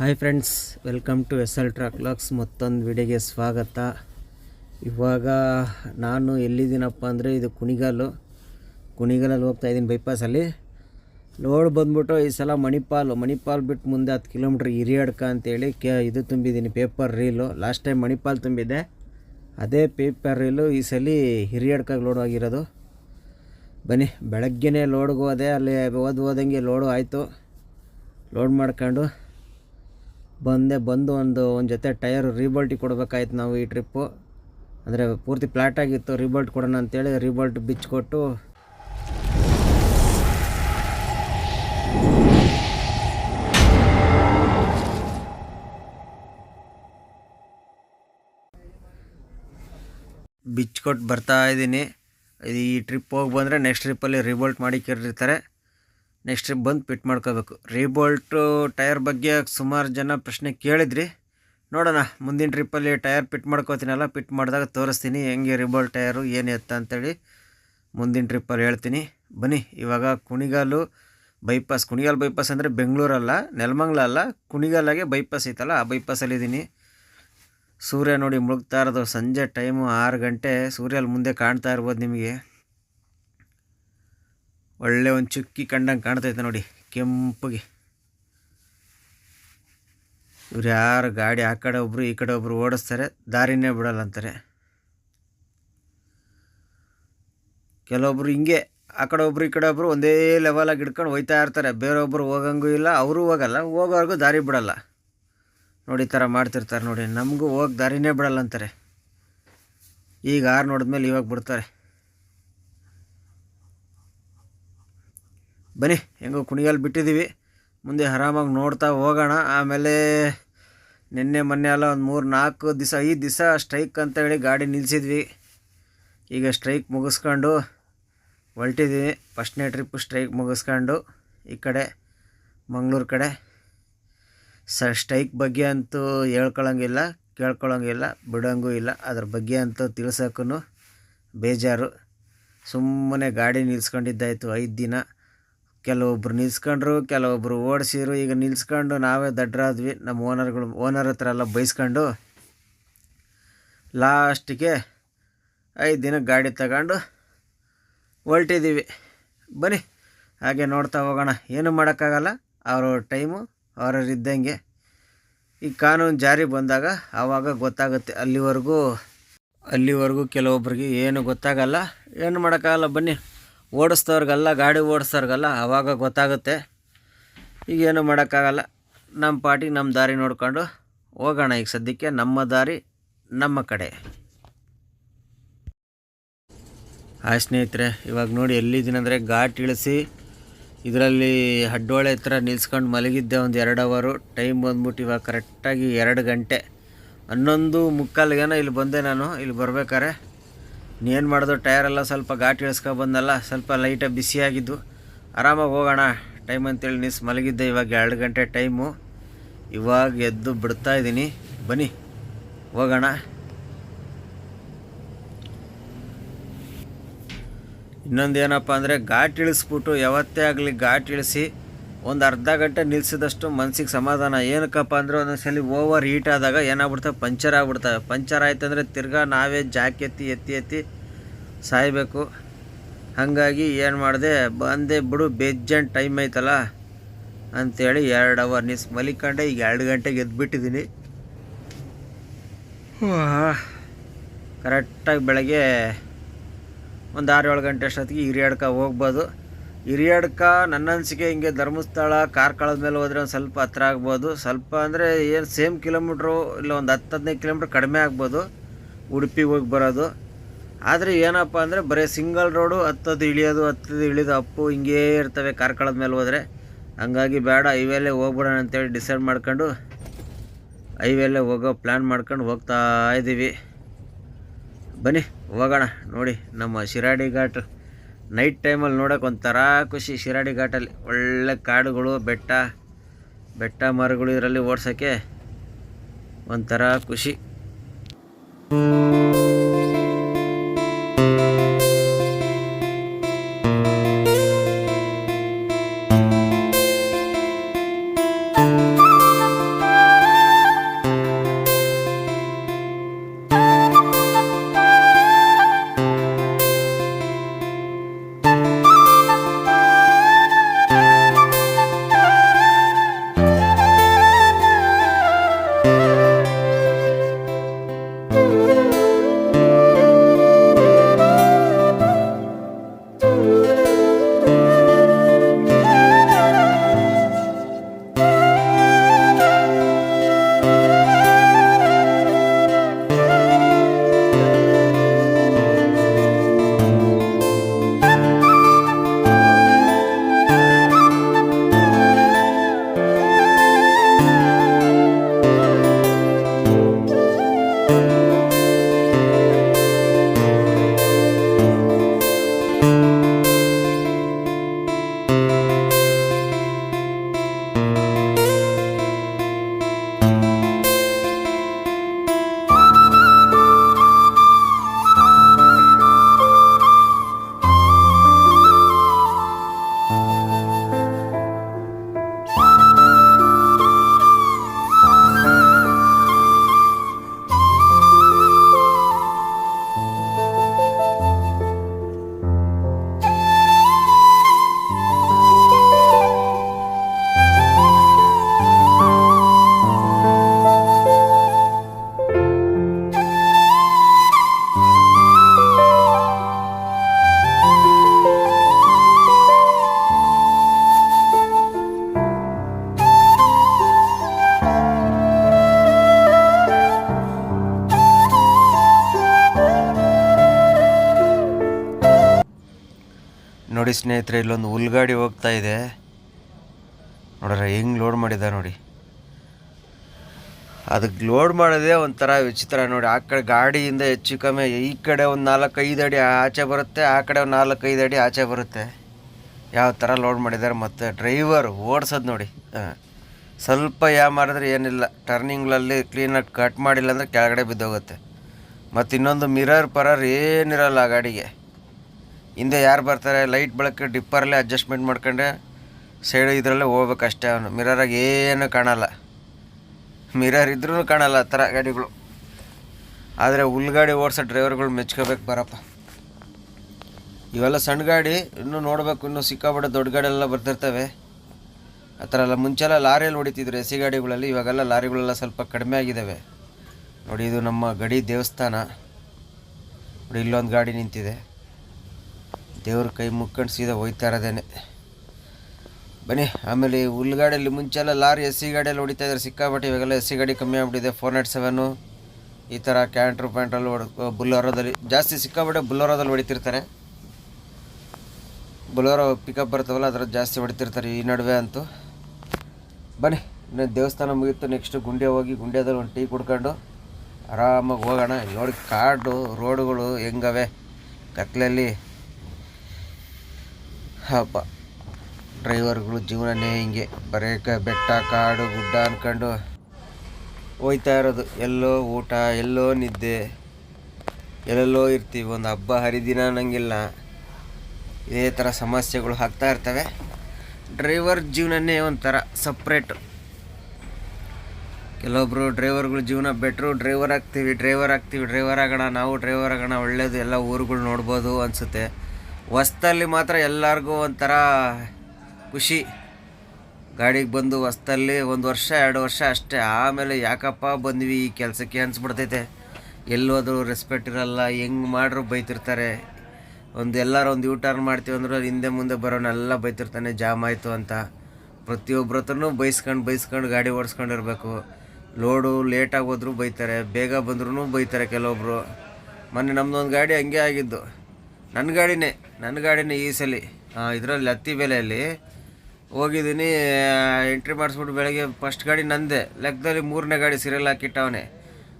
Hi friends, welcome to S L ಟ್ರಾಕ್ಲಾಕ್ಸ್ ಮತ್ತೊಂದು ವಿಡಿಯೋಗೆ ಸ್ವಾಗತ. ಇವಾಗ ನಾನು ಎಲ್ಲಿದ್ದೀನಪ್ಪ ಅಂದರೆ ಇದು ಕುಣಿಗಲ್ಲು. ಕುಣಿಗಲಲ್ಲಿ ಹೋಗ್ತಾ ಇದ್ದೀನಿ ಬೈಪಾಸಲ್ಲಿ ಲೋಡ್ ಬಂದ್ಬಿಟ್ಟು ಈ ಸಲ ಮಣಿಪಾಲು. ಮಣಿಪಾಲ್ ಬಿಟ್ಟು ಮುಂದೆ ಹತ್ತು ಕಿಲೋಮೀಟ್ರ್ ಹಿರಿಯಡ್ಕ ಅಂತೇಳಿ ಕೆ ಇದು ತುಂಬಿದ್ದೀನಿ paper reel last time Manipal ತುಂಬಿದ್ದೆ. ಅದೇ ಪೇಪರ್ ರೀಲು ಈ ಸಲ ಹಿರಿಯಡ್ಕಾಗಿ ಲೋಡ್ ಆಗಿರೋದು. ಬನ್ನಿ, ಬೆಳಗ್ಗೆನೇ ಲೋಡ್ಗೆ ಹೋದೆ. ಅಲ್ಲಿ ಓದ್ ಹೋದಂಗೆ ಲೋಡು ಆಯಿತು. ಲೋಡ್ ಮಾಡ್ಕೊಂಡು ಬಂದೆ, ಬಂದು ಒಂದು ಒಂದು ಜೊತೆ ಟೈರ್ ರೀಬಲ್ಟಿ ಕೊಡಬೇಕಾಯ್ತು ನಾವು ಈ ಟ್ರಿಪ್ಪು ಅಂದರೆ ಪೂರ್ತಿ ಫ್ಲಾಟ್ ಆಗಿತ್ತು, ರಿಬಲ್ಟ್ ಕೊಡೋಣ ಅಂತೇಳಿ ರಿಬಲ್ಟ್ ಬಿಚ್ಚಿಕೊಟ್ಟು ಬಿಚ್ಕೊಟ್ಟು ಬರ್ತಾ ಇದ್ದೀನಿ. ಇದು ಈ ಟ್ರಿಪ್ ಹೋಗಿ ಬಂದರೆ ನೆಕ್ಸ್ಟ್ ಟ್ರಿಪ್ಪಲ್ಲಿ ರಿವೋಲ್ಟ್ ಮಾಡಿ ಕೇಳಿರ್ತಾರೆ ನೆಕ್ಸ್ಟ್ ಬಂದು ಪಿಟ್ ಮಾಡ್ಕೋಬೇಕು. ರೀಬೋಲ್ಟು ಟೈರ್ ಬಗ್ಗೆ ಸುಮಾರು ಜನ ಪ್ರಶ್ನೆ ಕೇಳಿದ್ರಿ. ನೋಡೋಣ, ಮುಂದಿನ ಟ್ರಿಪ್ಪಲ್ಲಿ ಟೈರ್ ಪಿಟ್ ಮಾಡ್ಕೋತೀನಲ್ಲ, ಪಿಟ್ ಮಾಡಿದಾಗ ತೋರಿಸ್ತೀನಿ, ಹೆಂಗೆ ರಿಬೋಲ್ಟ್ ಟೈರು, ಏನು ಎತ್ತ ಅಂತೇಳಿ ಮುಂದಿನ ಟ್ರಿಪ್ಪಲ್ಲಿ ಹೇಳ್ತೀನಿ. ಬನ್ನಿ, ಇವಾಗ ಕುಣಿಗಾಲು ಬೈಪಾಸ್ ಕುಣಿಗಾಲ್ ಬೈಪಾಸ್ ಅಂದರೆ ಬೆಂಗಳೂರಲ್ಲ, ನೆಲಮಂಗ್ಲ ಅಲ್ಲ ಕುಣಿಗಾಲಾಗೆ ಬೈಪಾಸ್ ಐತಲ್ಲ, ಆ ಬೈಪಾಸಲ್ಲಿದ್ದೀನಿ ಸೂರ್ಯ ನೋಡಿ ಮುಳುಗ್ತಾ ಇರೋದು, ಸಂಜೆ ಟೈಮು ಆರು ಗಂಟೆ ಸೂರ್ಯಲ್ಲಿ ಮುಂದೆ ಕಾಣ್ತಾ ಇರ್ಬೋದು ನಿಮಗೆ. ಒಳ್ಳೆ ಒಂದು ಚುಕ್ಕಿ ಕಂಡಂಗೆ ಕಾಣ್ತೈತೆ ನೋಡಿ, ಕೆಂಪಗೆ. ಇವ್ರು ಯಾರು ಗಾಡಿ ಆ ಕಡೆ ಒಬ್ಬರು ಈ ಕಡೆ ಒಬ್ಬರು ಓಡಿಸ್ತಾರೆ, ದಾರಿನೇ ಬಿಡಲ್ಲ ಅಂತಾರೆ. ಕೆಲವೊಬ್ರು ಹಿಂಗೆ, ಆ ಕಡೆ ಒಬ್ರು, ಈ ಕಡೆ ಒಬ್ರು ಒಂದೇ ಲೆವೆಲಾಗಿ ಹಿಡ್ಕೊಂಡು ಹೋಯ್ತಾ ಇರ್ತಾರೆ. ಬೇರೊಬ್ಬರು ಹೋಗಂಗೂ ಇಲ್ಲ, ಅವರು ಹೋಗಲ್ಲ, ಹೋಗೋರ್ಗೂ ದಾರಿ ಬಿಡಲ್ಲ. ನೋಡಿ ಈ ಥರ ಮಾಡ್ತಿರ್ತಾರೆ ನೋಡಿ, ನಮಗೂ ಹೋಗಿ ದಾರಿನೇ ಬಿಡಲ್ಲ ಅಂತಾರೆ. ಈಗ ಆರು ನೋಡಿದ್ಮೇಲೆ ಇವಾಗ ಬಿಡ್ತಾರೆ. ಬನ್ನಿ, ಹೆಂಗೋ ಕುಣಿಗಲ್ ಬಿಟ್ಟಿದ್ದೀವಿ ಮುಂದೆ ಆರಾಮಾಗಿ ನೋಡ್ತಾ ಹೋಗೋಣ. ಆಮೇಲೆ ನಿನ್ನೆ, ಮೊನ್ನೆ ಎಲ್ಲ ಒಂದು ಮೂರು ನಾಲ್ಕು ದಿವಸ ಐದು ದಿವಸ ಸ್ಟ್ರೈಕ್ ಅಂತ ಹೇಳಿ ಗಾಡಿ ನಿಲ್ಲಿಸಿದ್ವಿ ಈಗ ಸ್ಟ್ರೈಕ್ ಮುಗಿಸ್ಕೊಂಡು ಹೊಲ್ಟಿದ್ದೀವಿ ಫಸ್ಟ್ನೇ ಟ್ರಿಪ್ ಸ್ಟ್ರೈಕ್ ಮುಗಿಸ್ಕೊಂಡು ಈ ಕಡೆ, ಮಂಗಳೂರು ಕಡೆ. ಸ, ಸ್ಟ್ರೈಕ್ ಬಗ್ಗೆ ಅಂತೂ ಹೇಳ್ಕೊಳ್ಳೋಂಗಿಲ್ಲ ಕೇಳ್ಕೊಳ್ಳೋಂಗಿಲ್ಲ ಬಿಡೋಂಗೂ ಇಲ್ಲ. ಅದ್ರ ಬಗ್ಗೆ ಅಂತೂ ತಿಳ್ಸೋಕ್ಕೂ ಬೇಜಾರು. ಸುಮ್ಮನೆ ಗಾಡಿ ನಿಲ್ಸ್ಕೊಂಡಿದ್ದಾಯಿತು ಐದು ದಿನ. ಕೆಲವೊಬ್ರು ನಿಲ್ಸ್ಕೊಂಡ್ರು, ಕೆಲವೊಬ್ರು ಓಡಿಸಿದ್ರು, ಈಗ ನಿಲ್ಸ್ಕೊಂಡು ನಾವೇ ದಡ್ರಾದ್ವಿ. ನಮ್ಮ ಓನರ್ಗಳು, ಓನರ್ ಹತ್ರ ಎಲ್ಲ ಬೈಸ್ಕೊಂಡು ಲಾಸ್ಟಿಗೆ ಐದು ದಿನ ಗಾಡಿ ತಗೊಂಡು ಹೊಲ್ಟಿದ್ದೀವಿ. ಬನ್ನಿ, ಹಾಗೆ ನೋಡ್ತಾ ಹೋಗೋಣ. ಏನು ಮಾಡೋಕ್ಕಾಗಲ್ಲ ಅವ್ರವ್ರ ಟೈಮು, ಅವ್ರವ್ರು ಇದ್ದಂಗೆ. ಈ ಕಾನೂನು ಜಾರಿ ಬಂದಾಗ ಆವಾಗ ಗೊತ್ತಾಗುತ್ತೆ. ಅಲ್ಲಿವರೆಗೂ ಅಲ್ಲಿವರೆಗೂ ಕೆಲವೊಬ್ರಿಗೆ ಏನು ಗೊತ್ತಾಗಲ್ಲ. ಏನು ಮಾಡೋಕ್ಕಾಗಲ್ಲ, ಬನ್ನಿ. ಓಡಿಸ್ತವ್ರಿಗೆಲ್ಲ ಗಾಡಿ ಓಡಿಸ್ತವ್ರಿಗೆಲ್ಲ ಆವಾಗ ಗೊತ್ತಾಗುತ್ತೆ. ಈಗೇನು ಮಾಡೋಕ್ಕಾಗಲ್ಲ. ನಮ್ಮ ಪಾಟಿಗೆ ನಮ್ಮ ದಾರಿ ನೋಡಿಕೊಂಡು ಹೋಗೋಣ ಈಗ ಸದ್ಯಕ್ಕೆ. ನಮ್ಮ ದಾರಿ ನಮ್ಮ ಕಡೆ. ಹಾಯ್ ಸ್ನೇಹಿತರೆ, ಇವಾಗ ನೋಡಿ ಎಲ್ಲಿದ್ದೀನಂದರೆ ಘಾಟ್ ಇಳಿಸಿ ಇದರಲ್ಲಿ ಹಡ್ಡೋಳೆ ಹತ್ರ ನಿಲ್ಸ್ಕೊಂಡು ಮಲಗಿದ್ದೆ ಒಂದು ಎರಡು ಅವರು. ಟೈಮ್ ಬಂದ್ಬಿಟ್ಟು ಇವಾಗ ಕರೆಕ್ಟಾಗಿ ಎರಡು ಗಂಟೆ. ಹನ್ನೊಂದು ಮುಕ್ಕಾಲಿಗೇನೋ ಇಲ್ಲಿ ಬಂದೆ ನಾನು. ಇಲ್ಲಿ ಬರ್ಬೇಕಾರೆ ಇನ್ನೇನು ಮಾಡೋದು ಟಯರೆಲ್ಲ ಸ್ವಲ್ಪ ಘಾಟ್ ಇಳಿಸ್ಕೊ ಬಂದಲ್ಲ, ಸ್ವಲ್ಪ ಲೈಟಾಗಿ ಬಿಸಿಯಾಗಿದ್ದು ಆರಾಮಾಗಿ ಹೋಗೋಣ ಟೈಮ್ ಅಂತೇಳಿ ನೀಸ್ ಮಲಗಿದ್ದೆ ಇವಾಗ ಎರಡು ಗಂಟೆ ಟೈಮು ಇವಾಗ ಎದ್ದು ಬಿಡ್ತಾ ಇದ್ದೀನಿ. ಬನ್ನಿ, ಹೋಗೋಣ. ಇನ್ನೊಂದು ಏನಪ್ಪ ಅಂದರೆ ಘಾಟ್ ಇಳಿಸ್ಬಿಟ್ಟು ಯಾವತ್ತೇ ಆಗಲಿ ಘಾಟ್ ಇಳಿಸಿ ಒಂದು ಅರ್ಧ ಗಂಟೆ ನಿಲ್ಲಿಸಿದಷ್ಟು ಮನ್ಸಿಗೆ ಸಮಾಧಾನ. ಏನಕ್ಕಪ್ಪ ಅಂದರೆ ಸಲ ಓವರ್ ಹೀಟ್ ಆದಾಗ ಏನಾಗ್ಬಿಡ್ತವೆ ಪಂಚರ್ ಆಗ್ಬಿಡ್ತವೆ ಪಂಚರ್ ಆಯ್ತಂದರೆ ತಿರ್ಗಾ ನಾವೇ ಜಾಕ್ ಎತ್ತಿ ಎತ್ತಿ ಎತ್ತಿ ಸಾಯಬೇಕು. ಹಾಗಾಗಿ ಏನು ಮಾಡಿದೆ? ಬಂದೆ ಬಿಡು, ಬೇಜನ್ ಟೈಮ್ ಐತಲ್ಲ ಅಂಥೇಳಿ ಎರಡು ಅವರ್ ನಿಸ್ ಮಲಿಕೊಂಡೆ ಈಗ ಎರಡು ಗಂಟೆಗೆ ಎದ್ಬಿಟ್ಟಿದ್ದೀನಿ ಕರೆಕ್ಟಾಗಿ ಬೆಳಗ್ಗೆ ಒಂದು ಆರು ಏಳು ಗಂಟೆ ಅಷ್ಟೊತ್ತಿಗೆ ಹಿರಿಯಡ್ಕ ಹೋಗ್ಬೋದು. ಹಿರಿಯಡ್ಕ ನನ್ನ ಅನಿಸಿಕೆ ಹಿಂಗೆ ಧರ್ಮಸ್ಥಳ, ಕಾರ್ಕಳದ ಮೇಲೆ ಹೋದರೆ ಒಂದು ಸ್ವಲ್ಪ ಹತ್ರ ಆಗ್ಬೋದು. ಸ್ವಲ್ಪ ಅಂದರೆ ಏನು ಸೇಮ್ ಕಿಲೋಮೀಟ್ರು ಇಲ್ಲ, ಒಂದು ಹತ್ತು ಹದಿನೈದು ಕಿಲೋಮೀಟ್ರ್ ಕಡಿಮೆ ಆಗ್ಬೋದು ಉಡುಪಿಗೆ ಹೋಗಿ ಬರೋದು. ಆದರೆ ಏನಪ್ಪ ಅಂದರೆ ಬರೀ ಸಿಂಗಲ್ ರೋಡು ಹತ್ತದು ಇಳಿಯೋದು ಹತ್ತದು ಇಳಿಯೋದು ಅಪ್ಪು ಹಿಂಗೇ ಇರ್ತವೆ ಕಾರ್ಕಳದ ಮೇಲೆ ಹೋದರೆ. ಹಂಗಾಗಿ ಬೇಡ, ಹೈವೇಲೇ ಹೋಗ್ಬಿಡೋಣ ಅಂತೇಳಿ ಡಿಸೈಡ್ ಮಾಡ್ಕೊಂಡು ಹೈವೇಲೇ ಹೋಗೋ ಪ್ಲ್ಯಾನ್ ಮಾಡ್ಕೊಂಡು ಹೋಗ್ತಾ ಇದ್ದೀವಿ ಬನ್ನಿ, ಹೋಗೋಣ ನೋಡಿ ನಮ್ಮ ಶಿರಾಡಿ ಘಾಟ್. ನೈಟ್ ಟೈಮಲ್ಲಿ ನೋಡೋಕೆ ಒಂಥರ ಖುಷಿ. ಶಿರಾಡಿ ಘಾಟಲ್ಲಿ ಒಳ್ಳೆ ಕಾಡುಗಳು, ಬೆಟ್ಟ ಬೆಟ್ಟ ಮರಗಳು ಇದರಲ್ಲಿ ಓಡ್ಸೋಕ್ಕೆ ಒಂಥರ ಖುಷಿ. ನೋಡಿ ಸ್ನೇಹಿತರೆ, ಇಲ್ಲೊಂದು ಹುಲ್ಗಾಡಿ ಹೋಗ್ತಾ ಇದೆ. ನೋಡ್ರ, ಹೆಂಗೆ ಲೋಡ್ ಮಾಡಿದ ನೋಡಿ. ಅದಕ್ಕೆ ಲೋಡ್ ಮಾಡೋದೇ ಒಂಥರ ವಿಚಿತ್ರ ನೋಡಿ. ಆ ಕಡೆ ಗಾಡಿಯಿಂದ ಹೆಚ್ಚು ಕಮ್ಮಿ, ಈ ಕಡೆ ಒಂದು ನಾಲ್ಕೈದು ಅಡಿ ಆಚೆ ಬರುತ್ತೆ, ಆ ಕಡೆ ಒಂದು ನಾಲ್ಕೈದು ಅಡಿ ಆಚೆ ಬರುತ್ತೆ. ಯಾವ ಥರ ಲೋಡ್ ಮಾಡಿದ್ದಾರೆ ಮತ್ತು ಡ್ರೈವರ್ ಓಡಿಸೋದು ನೋಡಿ. ಹಾಂ. ಸ್ವಲ್ಪ ಯಾ ಮಾಡಿದ್ರೆ ಏನಿಲ್ಲ. ಟರ್ನಿಂಗ್ಲಲ್ಲಿ ಕ್ಲೀನಾಗಿ ಕಟ್ ಮಾಡಿಲ್ಲ ಅಂದರೆ ಕೆಳಗಡೆ ಬಿದ್ದೋಗುತ್ತೆ. ಮತ್ತು ಇನ್ನೊಂದು ಮಿರರ್ ಪರರ್ ಏನಿರಲ್ಲ ಆ ಗಾಡಿಗೆ. ಹಿಂದೆ ಯಾರು ಬರ್ತಾರೆ ಲೈಟ್ ಬೆಳಕು ಡಿಪ್ಪರಲ್ಲೇ ಅಡ್ಜಸ್ಟ್ಮೆಂಟ್ ಮಾಡ್ಕೊಂಡೆ ಸೈಡ್ ಇದರಲ್ಲೇ ಹೋಗ್ಬೇಕಷ್ಟೇ ಅವನು. ಮಿರರಾಗಿ ಏನು ಕಾಣಲ್ಲ. ಮಿರರ್ ಇದ್ರೂ ಕಾಣಲ್ಲ ಆ ಥರ ಗಾಡಿಗಳು. ಆದರೆ ಉಲ್ಗಾಡಿ ಓಡಿಸೋ ಡ್ರೈವರ್ಗಳು ಮೆಚ್ಕೋಬೇಕು ಬರಪ್ಪ ಇವೆಲ್ಲ ಸಣ್ಣ ಗಾಡಿ, ಇನ್ನೂ ನೋಡಬೇಕು, ಇನ್ನೂ ಸಿಕ್ಕಾಪಟ್ಟೆ ದೊಡ್ಡ ಗಾಡಿಯೆಲ್ಲ ಬರ್ತಿರ್ತವೆ. ಆ ಥರ ಎಲ್ಲ ಮುಂಚೆಲ್ಲ ಲಾರಿಯಲ್ಲಿ ಹೊಡಿತಿದ್ರು ಎಸಿ ಗಾಡಿಗಳಲ್ಲಿ, ಇವಾಗೆಲ್ಲ ಲಾರಿಗಳೆಲ್ಲ ಸ್ವಲ್ಪ ಕಡಿಮೆ ಆಗಿದ್ದಾವೆ ನೋಡಿ, ಇದು ನಮ್ಮ ಗಡಿ ದೇವಸ್ಥಾನ. ನೋಡಿ, ಇಲ್ಲೊಂದು ಗಾಡಿ ನಿಂತಿದೆ. ದೇವ್ರ ಕೈ ಮುಕ್ಕೊಂಡು ಸೀದಾ ಹೋಯ್ತಾ ಬನ್ನಿ, ಆಮೇಲೆ ಈ ಹುಲ್ಗಾಡಿಯಲ್ಲಿ ಮುಂಚೆಲ್ಲ ಲಾರಿ ಎಸ್ ಸಿ ಗಾಡಿಯಲ್ಲಿ ಹೊಡಿತಾ ಇದ್ದಾರೆ. ಸಿಕ್ಕಾಪಟ್ಟೆ ಇವಾಗೆಲ್ಲ ಎಸ್ ಸಿ ಗಾಡಿ ಕಮ್ಮಿ ಆಗ್ಬಿಟ್ಟಿದೆ. ಫೋರ್ ನಾಟ್ ಸೆವೆನು, ಈ ಥರ ಕ್ಯಾಂಟ್ರ್ ಪ್ಯಾಂಟ್ರಲ್ಲಿ ಹೊಡ್ ಬುಲ್ಲೋರೋದಲ್ಲಿ ಜಾಸ್ತಿ ಸಿಕ್ಕಾಪಟ್ಟೆ ಬುಲ್ಲೋರೋದಲ್ಲಿ ಹೊಡಿತಿರ್ತಾರೆ. ಬುಲೋರೋ ಪಿಕಪ್ ಬರ್ತಾವಲ್ಲ ಅದರ ಜಾಸ್ತಿ ಹೊಡಿತಿರ್ತಾರೆ ಈ ನಡುವೆ ಅಂತೂ. ಬನ್ನಿ, ಇನ್ನು ದೇವಸ್ಥಾನ ಮುಗೀತು. ನೆಕ್ಸ್ಟ್ ಗುಂಡ್ಯ ಹೋಗಿ ಗುಂಡ್ಯದಲ್ಲಿ ಒಂದು ಟೀ ಕುಡ್ಕೊಂಡು ಆರಾಮಾಗಿ ಹೋಗೋಣ. ನೋಡಿ ಕಾಡು ರೋಡುಗಳು ಹೆಂಗವೆ? ಕತ್ಲಲ್ಲಿ ಹಬ್ಬ. ಡ್ರೈವರ್ಗಳು ಜೀವನನೇ ಹಿಂಗೆ ಬರೇ ಬೆಟ್ಟ, ಕಾಡು, ಗುಡ್ಡ ಅಂದ್ಕೊಂಡು ಹೋಯ್ತಾ ಇರೋದು. ಎಲ್ಲೋ ಊಟ, ಎಲ್ಲೋ ನಿದ್ದೆ, ಎಲ್ಲೆಲ್ಲೋ ಇರ್ತೀವಿ. ಒಂದು ಹಬ್ಬ ಹರಿದಿನ ಅನ್ನಂಗಿಲ್ಲ. ಇದೇ ಥರ ಸಮಸ್ಯೆಗಳು ಆಗ್ತಾ ಇರ್ತವೆ. ಡ್ರೈವರ್ ಜೀವನನೇ ಒಂಥರ ಸಪ್ರೇಟು. ಕೆಲವೊಬ್ಬರು ಡ್ರೈವರ್ಗಳು ಜೀವನ ಬೆಟ್ರು, ಡ್ರೈವರ್ ಆಗ್ತೀವಿ ಡ್ರೈವರ್ ಆಗ್ತೀವಿ, ಡ್ರೈವರ್ ಆಗೋಣ, ನಾವು ಡ್ರೈವರ್ ಆಗೋಣ, ಒಳ್ಳೇದು ಎಲ್ಲ ಊರುಗಳು ನೋಡ್ಬೋದು ಅನಿಸುತ್ತೆ. ಹೊಸ್ತಲ್ಲಿ ಮಾತ್ರ ಎಲ್ಲರಿಗೂ ಒಂಥರ ಖುಷಿ. ಗಾಡಿಗೆ ಬಂದು ಹೊಸ್ತಲ್ಲಿ ಒಂದು ವರ್ಷ, ಎರಡು ವರ್ಷ ಅಷ್ಟೇ. ಆಮೇಲೆ ಯಾಕಪ್ಪ ಬಂದ್ವಿ? ಈ ಕೆಲಸಕ್ಕೆ ಅನಿಸ್ಬಿಡ್ತೈತೆ. ಎಲ್ಲೋದ್ರು ರೆಸ್ಪೆಕ್ಟ್ ಇರಲ್ಲ, ಹೆಂಗೆ ಮಾಡ್ರು ಬೈತಿರ್ತಾರೆ. ಒಂದು ಎಲ್ಲರೂ ಒಂದು ಯೂ ಟರ್ನ್ ಮಾಡ್ತೀವಿ ಅಂದ್ರೆ ಹಿಂದೆ ಮುಂದೆ ಬರೋನೆಲ್ಲ ಬೈತಿರ್ತಾನೆ, ಜಾಮ್ ಆಯಿತು ಅಂತ. ಪ್ರತಿಯೊಬ್ಬರ ಹತ್ರನೂ ಬೈಸ್ಕೊಂಡು ಬೈಸ್ಕೊಂಡು ಗಾಡಿ ಓಡಿಸ್ಕೊಂಡಿರ್ಬೇಕು. ಲೋಡು ಲೇಟಾಗಿ ಹೋದ್ರೂ ಬೈತಾರೆ, ಬೇಗ ಬಂದ್ರೂ ಬೈತಾರೆ ಕೆಲವೊಬ್ಬರು ಮೊನ್ನೆ ನಮ್ಮದೊಂದು ಗಾಡಿ ಹಂಗೆ ಆಗಿದ್ದು. ನನ್ನ ಗಾಡಿನೇ ನನ್ನ ಗಾಡಿನೇ ಈ ಸಲ. ಇದರಲ್ಲಿ ಹತ್ತಿ ಬೆಲೆಯಲ್ಲಿ ಹೋಗಿದ್ದೀನಿ. ಎಂಟ್ರಿ ಮಾಡಿಸ್ಬಿಟ್ಟು ಬೆಳಗ್ಗೆ ಫಸ್ಟ್ ಗಾಡಿ ನಂದೆ. ಲೆಕ್ಕದಲ್ಲಿ ಮೂರನೇ ಗಾಡಿ ಸಿರಿಯಲ್ ಹಾಕಿಟ್ಟವನೇ.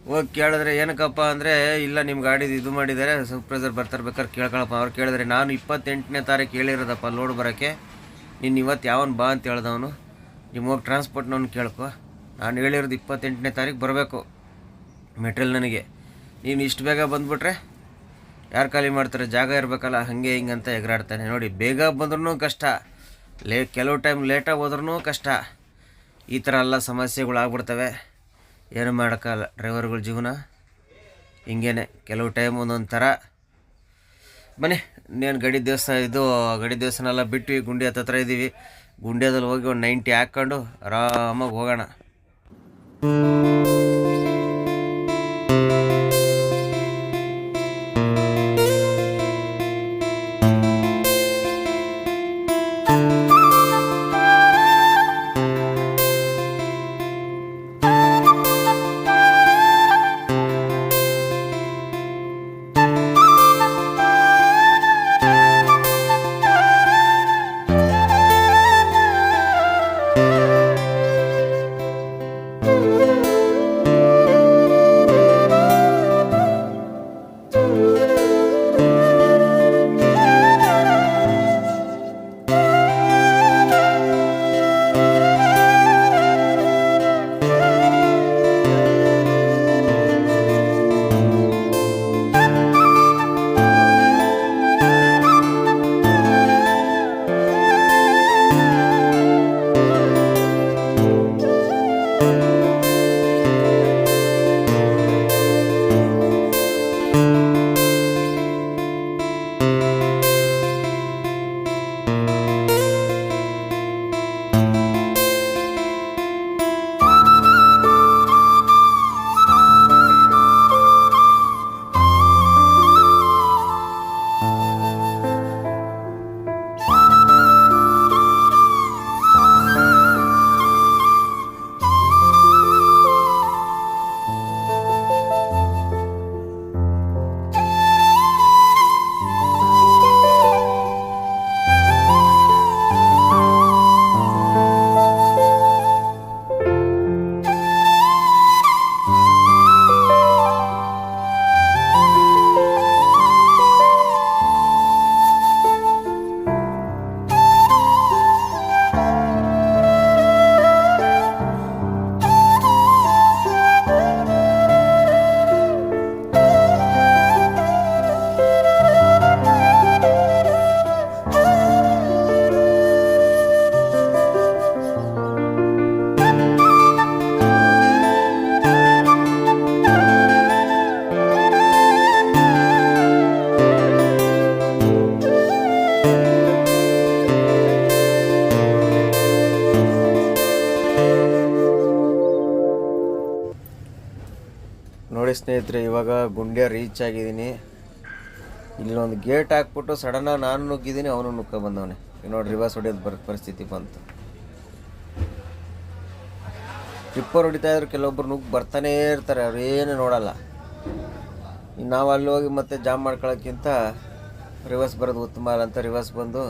ಹೋಗಿ ಕೇಳಿದ್ರೆ, ಏನಕ್ಕಪ್ಪ ಅಂದರೆ, ಇಲ್ಲ ನಿಮ್ಮ ಗಾಡಿ ಇದು ಮಾಡಿದ್ದಾರೆ ಸೂಪ್ರೈಸರ್ ಬರ್ತಾರೆ ಬೇಕಾದ್ರೆ ಕೇಳ್ಕೊಳಪ್ಪ. ಅವ್ರು ಕೇಳಿದ್ರೆ, ನಾನು ಇಪ್ಪತ್ತೆಂಟನೇ ತಾರೀಕು ಹೇಳಿರೋದಪ್ಪ ಲೋಡ್ ಬರೋಕ್ಕೆ. ನೀನು ಇವತ್ತು ಯಾವನ್ ಬಾ ಅಂತ ಹೇಳ್ದವನು. ನಿಮ್ಮ ಹೋಗಿ ಟ್ರಾನ್ಸ್ಪೋರ್ಟ್ನವ್ನು ಕೇಳ್ಕೊ. ನಾನು ಹೇಳಿರೋದು ಇಪ್ಪತ್ತೆಂಟನೇ ತಾರೀಕು ಬರಬೇಕು. ಮೆಟೀರಿಯಲ್ ನನಗೆ. ನೀನು ಇಷ್ಟು ಬೇಗ ಬಂದುಬಿಟ್ರೆ ಯಾರು ಖಾಲಿ ಮಾಡ್ತಾರೆ? ಜಾಗ ಇರಬೇಕಲ್ಲ, ಹಾಗೆ ಹಿಂಗೆ ಅಂತ ಎಗರಾಡ್ತಾನೆ. ನೋಡಿ, ಬೇಗ ಬಂದ್ರೂ ಕಷ್ಟ. ಲೇ, ಕೆಲವು ಟೈಮ್ ಲೇಟಾಗಿ ಹೋದ್ರೂ ಕಷ್ಟ. ಈ ಥರ ಎಲ್ಲ ಸಮಸ್ಯೆಗಳು ಆಗ್ಬಿಡ್ತವೆ. ಏನು ಮಾಡೋಕ್ಕಲ್ಲ ಡ್ರೈವರ್ಗಳ ಜೀವನ? ಹಿಂಗೇನೆ, ಕೆಲವು ಟೈಮ್ ಒಂದೊಂದು ಥರ. ಬನ್ನಿ, ಇನ್ನೇನು ಗಡಿ ದೇವಸ್ಥಾನ ಇದು, ಗಡಿ ದೇವಸ್ಥಾನ ಎಲ್ಲ ಬಿಟ್ಟು ಗುಂಡಿ ಹತ್ತತ್ರ ಇದ್ದೀವಿ ಗುಂಡಿಯಾದಲ್ಲಿ ಹೋಗಿ ಒಂದು ನೈಂಟಿ ಹಾಕ್ಕೊಂಡು ಆರಾಮಾಗಿ ಹೋಗೋಣ. ಸ್ನೇಹಿತರೆ, ಇವಾಗ ಗುಂಡ್ಯ ರೀಚ್ ಆಗಿದ್ದೀನಿ. ಇಲ್ಲೊಂದು ಗೇಟ್ ಹಾಕ್ಬಿಟ್ಟು ಸಡನ್ನಾಗಿ ನಾನು ನುಗ್ಗಿದ್ದೀನಿ, ಅವನು ನುಗ್ಗ ಬಂದವನೆ. ನೋಡಿ ರಿವರ್ಸ್ ಹೊಡೆಯೋದು ಬರೋ ಪರಿಸ್ಥಿತಿ ಬಂತು. ಟಿಪ್ಪರ್ ಹೊಡಿತಾ ಇದ್ರು, ಕೆಲವೊಬ್ರು ನುಗ್ಗಿ ಬರ್ತಾನೇ ಇರ್ತಾರೆ, ಅವ್ರು ಏನು ನೋಡಲ್ಲ. ನಾವು ಅಲ್ಲಿ ಹೋಗಿ ಮತ್ತೆ ಜಾಮ್ ಮಾಡ್ಕೊಳ್ಳೋಕ್ಕಿಂತ ರಿವರ್ಸ್ ಬರೋದು ಉತ್ತಮ ಅಲ್ಲ ಅಂತ ರಿವರ್ಸ್ ಬಂದು